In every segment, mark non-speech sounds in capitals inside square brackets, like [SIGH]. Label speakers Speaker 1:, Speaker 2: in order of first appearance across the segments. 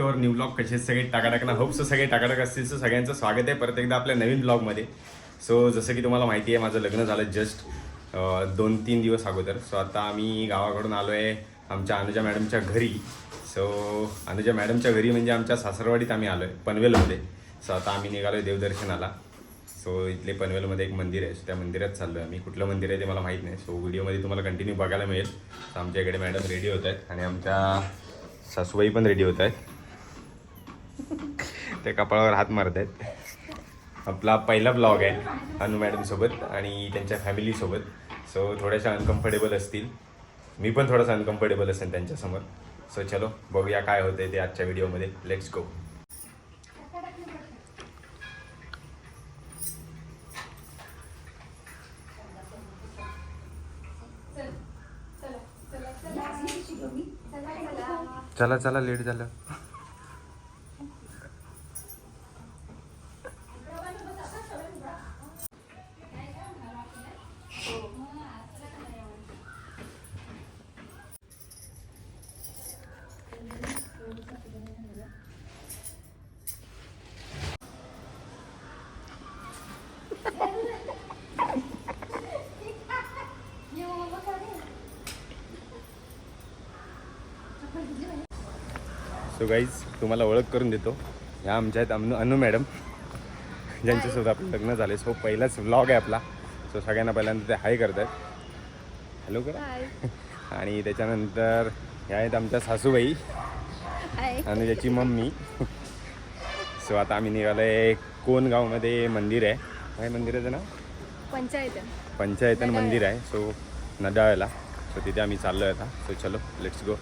Speaker 1: Back new blog कसे सगळे टाकाटाक ना होप सो सगळे टाकाटाक असतील. सो सगळ्यांचं स्वागत आहे. परत एकदा आपल्या नवीन ब्लॉगमध्ये सो जसं की तुम्हाला माहिती आहे माझं लग्न झालं जस्ट दोन तीन दिवस अगोदर. सो आता आम्ही गावाकडून आलो आहे आमच्या अनुजा मॅडमच्या घरी. सो अनुजा मॅडमच्या घरी म्हणजे आमच्या सासरवाडीत आम्ही आलो आहे पनवेलमध्ये. सो आता आम्ही निघालो आहे देवदर्शनाला. सो इथले पनवेलमध्ये एक मंदिर आहे. सो त्या मंदिरात चाललो आहे आम्ही. कुठलं मंदिर आहे ते मला माहीत नाही. सो व्हिडिओमध्ये तुम्हाला कंटिन्यू बघायला मिळेल. सो आमच्या इकडे मॅडम रेडी होत आहेत. आणि आमच्या सासूबाई पण रेडी होत आहेत. ते कपाळावर हात मारत आहेत. आपला पहिला ब्लॉग आहे अनु मॅडमसोबत आणि त्यांच्या फॅमिलीसोबत सो थोड्याशा अनकम्फर्टेबल असतील. मी पण थोडासा अनकम्फर्टेबल असेल त्यांच्यासमोर. सो चलो बघूया काय होते ते आजच्या व्हिडिओमध्ये लेट्स गो चला चला लेट झालं. सो गाईज तुम्हाला ओळख करून देतो. ह्या आमच्या आहेत अनु अनु मॅडम. ज्यांच्यासोबत आपलं लग्न झाले. सो पहिलाच व्लॉग आहे आपला. सो सगळ्यांना पहिल्यांदा ते हाय करतात हॅलो करा. [LAUGHS] आणि त्याच्यानंतर ह्या आहेत आमच्या सासूबाई. आणि त्याची मम्मी. [LAUGHS] सो आता आम्ही निघालो आहे कोणगावमध्ये मंदिर आहे. काय मंदिराचं नाव?
Speaker 2: पंचायत.
Speaker 1: पंचायतन मंदिर आहे. सो नडाळ्याला सो तिथे आम्ही चाललो आहे आता. सो चलो लेट्स गो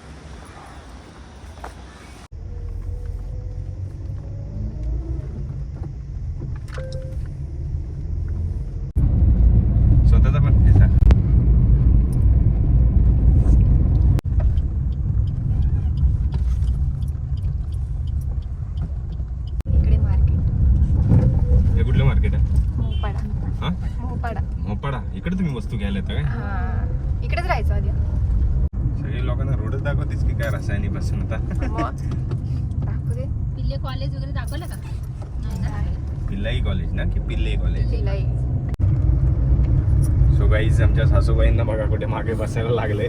Speaker 1: स्वतःचा पण हे सांग
Speaker 2: इकडे मार्केट
Speaker 1: हे कुठलं मार्केट आहे
Speaker 2: मोपाडा
Speaker 1: हां
Speaker 2: मोपाडा
Speaker 1: मोपाडा इकडे तुम्ही वस्तू घ्यायला येता काय?
Speaker 2: हा इकडेच राहायचो आधी.
Speaker 1: सगळे लोकांना रोडच दाखवतेस की काय रासायनिकपासून आता? [LAUGHS]
Speaker 2: दाखवू दे.
Speaker 3: पिल्ले कॉलेज वगैरे दाखवलं का? नाही ना.
Speaker 1: पिल्लाई कॉलेज ना की पिल्ले कॉलेज
Speaker 2: शिलाई
Speaker 1: सो गाईज आमच्या सासूबाईंना बघा कुठे मागे बसायला लागले.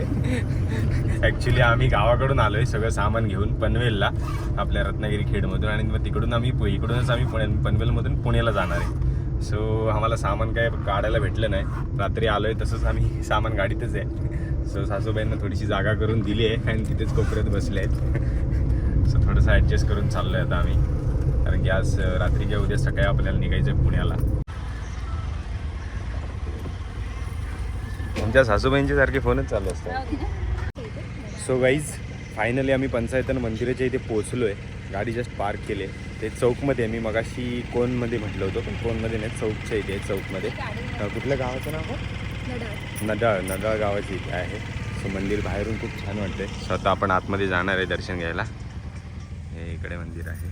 Speaker 1: ॲक्च्युली आम्ही गावाकडून आलोय सगळं सामान घेऊन पनवेलला आपल्या रत्नागिरी खेडमधून. आणि मग तिकडून आम्ही पु- इकडूनच आम्ही पुणे पनवेलमधून पुण्याला जाणार आहे. सो आम्हाला सामान काय काढायला भेटलं नाही. रात्री आलोय तसंच आम्ही [LAUGHS] सामान गाडीतच आहे. सो सासूबाईंना थोडीशी जागा करून दिली आहे आणि तिथेच कोपऱ्यात बसले आहेत. [LAUGHS] सो थोडंसं ॲडजस्ट करून चाललो आहे आता आम्ही. कारण की आज रात्री किंवा उद्या सकाळी आपल्याला निघायचं आहे पुण्याला. तुमच्या सासूबाईंचे सारखे फोनच चालू असतात. सो गाईज फायनली आम्ही पंचायतन मंदिराच्या इथे पोहोचलो आहे गाडी जस्ट पार्क केले. ते चौकमध्ये. मी मगाशी कोणमध्ये म्हटलं होतं पण कोणमध्ये नाही चौकच्या इथे चौकमध्ये. कुठल्या गावाचं नाव? नडाळ. नडाळ गावाची इथे आहे. सो मंदिर बाहेरून खूप छान वाटते सो आता आपण आतमध्ये जाणार आहे दर्शन घ्यायला. हे इकडे मंदिर आहे.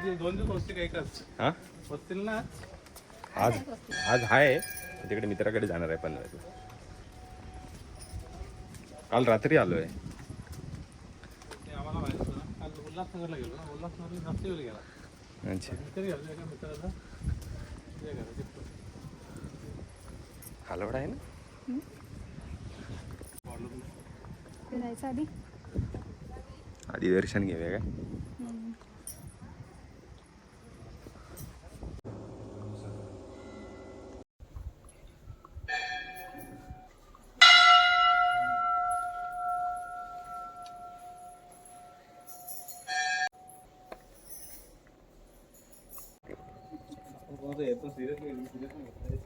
Speaker 4: दोन दिवस एकच?
Speaker 1: हां?
Speaker 4: ना?
Speaker 1: आज आज आहे तिकडे मित्राकडे जाणार आहे पनवेलला काल रात्री आलो आहे
Speaker 4: ते आम्हाला माहिती होतं ना. काल उल्हासनगरला गेलो ना. उल्हासनगरला गेला.
Speaker 1: अच्छा.
Speaker 4: तरी गेलो एका मित्राला.
Speaker 1: हालवड आहे ना?
Speaker 2: जायचं आधी
Speaker 1: आधी दर्शन घेऊया काय?
Speaker 4: Cuando ya considera que
Speaker 1: el ministerio como tal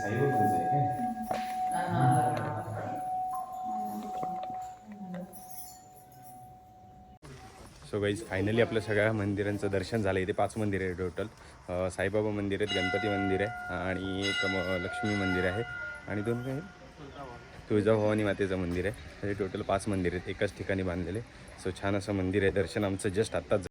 Speaker 1: 자유로운 자에게 so guys finally आपलं सगळ्या मंदिरांचं दर्शन झालं. इथे पाच मंदिर आहे टोटल साईबाबा मंदिर आहेत गणपती मंदिर आहे आणि एक म- लक्ष्मी मंदिर आहे. आणि दोन काय? आहे? तुळजाभवानी मातेचं मंदिर आहे. हे टोटल पाच मंदिर आहेत एकाच ठिकाणी बांधलेले. सो छान असं मंदिर आहे. दर्शन आमचं जस्ट आत्ताच